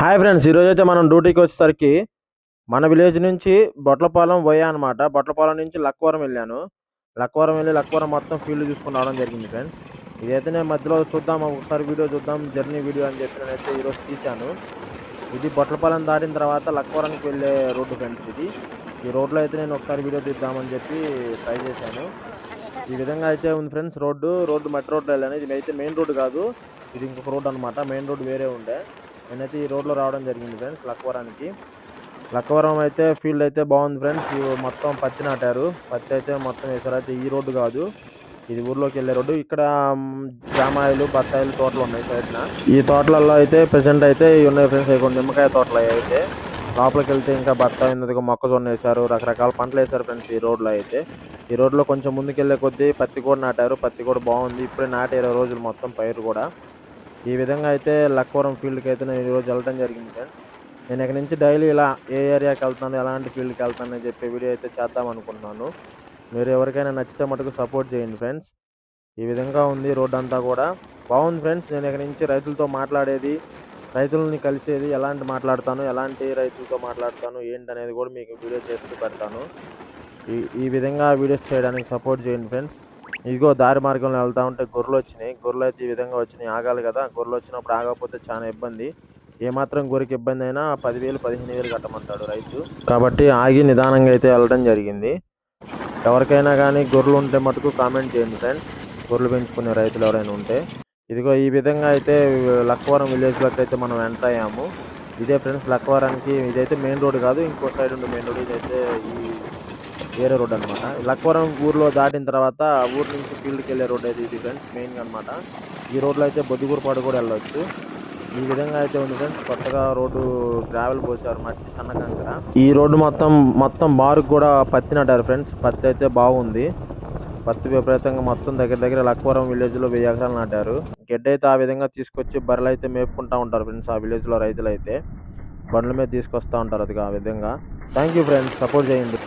Hi friends ఈరోజు అయితే మనం డ్యూటీకి వచ్చేసరికి మన విలేజ్ నుంచి బొట్లపాలెం పోయా అనమాట బొట్లపాలెం నుంచి లక్కవరం వెళ్ళాను. లక్కవరం వెళ్ళి లక్కవరం మొత్తం ఫీల్డ్ చూసుకుని రావడం జరిగింది ఫ్రెండ్స్ ఇదైతే నేను మధ్యలో చూద్దాం ఒకసారి వీడియో చూద్దాం జర్నీ వీడియో అని చెప్పి నేనైతే ఈరోజు తీశాను. ఇది బొట్లపాలెం దాటిన తర్వాత లక్కవరంకి వెళ్ళే రోడ్డు ఫ్రెండ్స్ ఇది. ఈ రోడ్లో అయితే నేను ఒకసారి వీడియో తీద్దామని చెప్పి ట్రై చేశాను. ఈ విధంగా అయితే ఉంది ఫ్రెండ్స్ రోడ్డు. రోడ్డు మట్టి రోడ్డు వెళ్ళాను. ఇది అయితే మెయిన్ రోడ్డు కాదు. ఇది ఇంకొక రోడ్ అనమాట మెయిన్ రోడ్డు వేరే ఉండే. నేనైతే ఈ రోడ్లో రావడం జరిగింది ఫ్రెండ్స్ లక్కవరానికి. లక్కవరం అయితే ఫీల్డ్ అయితే బాగుంది ఫ్రెండ్స్ మొత్తం పత్తి నాటారు. పత్తి అయితే మొత్తం వేసారు. అయితే ఈ రోడ్డు కాదు ఇది ఊర్లోకి వెళ్ళే రోడ్డు. ఇక్కడ జామాయిలు బత్తాయిలు తోటలు ఉన్నాయి సైడ్న. ఈ తోటలలో అయితే ప్రెసెంట్ అయితే ఇవి ఉన్నాయి ఫ్రెండ్స్ ఇవి కొన్ని నిమ్మకాయ తోటలు అయితే. లోపలికి వెళ్తే ఇంకా బత్తాయి ఉంది మొక్కజొన్న వేశారు రకరకాల పంటలు వేశారు ఫ్రెండ్స్ ఈ రోడ్లో అయితే. ఈ రోడ్లో కొంచెం ముందుకెళ్ళే కొద్దీ పత్తి కూడా నాటారు పత్తి కూడా బాగుంది. ఇప్పుడే నాటి ఇరవై రోజులు మొత్తం పైరు కూడా. ఈ విధంగా అయితే లక్కవరం ఫీల్డ్కి అయితే నేను ఈరోజు వెళ్ళడం జరిగింది ఫ్రెండ్స్ నేను ఇక్కడ నుంచి డైలీ ఇలా ఏ ఏరియాకి వెళ్తాను ఎలాంటి ఫీల్డ్కి వెళ్తాను అని చెప్పి వీడియో అయితే చేద్దాం అనుకుంటున్నాను. మీరు ఎవరికైనా నచ్చితే మటుకు సపోర్ట్ చేయండి ఫ్రెండ్స్ ఈ విధంగా ఉంది రోడ్ అంతా కూడా. బాగుంది ఫ్రెండ్స్ నేను ఇక్కడ నుంచి రైతులతో మాట్లాడేది రైతులని కలిసేది ఎలాంటి మాట్లాడతాను ఎలాంటి రైతులతో మాట్లాడతాను ఏంటి అనేది కూడా మీకు వీడియో చేస్తూ పెడతాను. ఈ ఈ విధంగా వీడియోస్ చేయడానికి సపోర్ట్ చేయండి ఫ్రెండ్స్ ఇదిగో దారి మార్గంలో వెళ్తా ఉంటే గొర్రెలు వచ్చినాయి. గొర్రెలు అయితే ఈ విధంగా వచ్చినాయి. ఆగాలి కదా. గొర్రెలు వచ్చినప్పుడు ఆగకపోతే చాలా ఇబ్బంది. ఏమాత్రం గొర్రెకి ఇబ్బంది అయినా పదివేలు పదిహేను వేలు కట్టమంటాడు రైతు. కాబట్టి ఆగి నిదానంగా అయితే వెళ్ళడం జరిగింది. ఎవరికైనా కానీ గొర్రెలు ఉంటే మటుకు కామెంట్ చేయండి ఫ్రెండ్స్. గొర్రెలు పెంచుకునే రైతులు ఎవరైనా ఉంటే. ఇదిగో ఈ విధంగా అయితే లక్కవరం విలేజ్లోకి అయితే మనం ఎంటర్ అయ్యాము. ఇదే ఫ్రెండ్స్ లక్కవరానికి ఇదైతే మెయిన్ రోడ్ కాదు. ఇంకో సైడ్ ఉంది మెయిన్ రోడ్ ఇదైతే ఈ వేరే రోడ్ అనమాట లక్కవరం ఊర్లో దాటిన తర్వాత ఆ ఊరు నుంచి ఫీల్డ్కి వెళ్ళే రోడ్ అయితే ఇది ఫ్రెండ్స్ మెయిన్గా అనమాట ఈ రోడ్లో అయితే బొద్దుగూరుపాడు కూడా వెళ్ళొచ్చు. ఈ విధంగా అయితే ఉంది ఫ్రెండ్స్ కొత్తగా రోడ్డు గ్రావెల్ పోసారు మట్టి సన్న కంకర. ఈ రోడ్డు మొత్తం మొత్తం బారుకు కూడా పత్తి నాటారు ఫ్రెండ్స్ పత్తి అయితే బాగుంది. పత్తి విపరీతంగా మొత్తం దగ్గర దగ్గర లక్కవరం విలేజ్లో వెయ్యి ఎకరాలు నాటారు. గడ్డ అయితే ఆ విధంగా తీసుకొచ్చి బర్రెలు అయితే మేపుకుంటా ఉంటారు ఫ్రెండ్స్ ఆ విలేజ్లో రైతులు అయితే. బండ్ల మీద తీసుకొస్తా ఉంటారు అది ఆ విధంగా. థ్యాంక్ యూ ఫ్రెండ్స్ సపోర్ట్ చేయండి.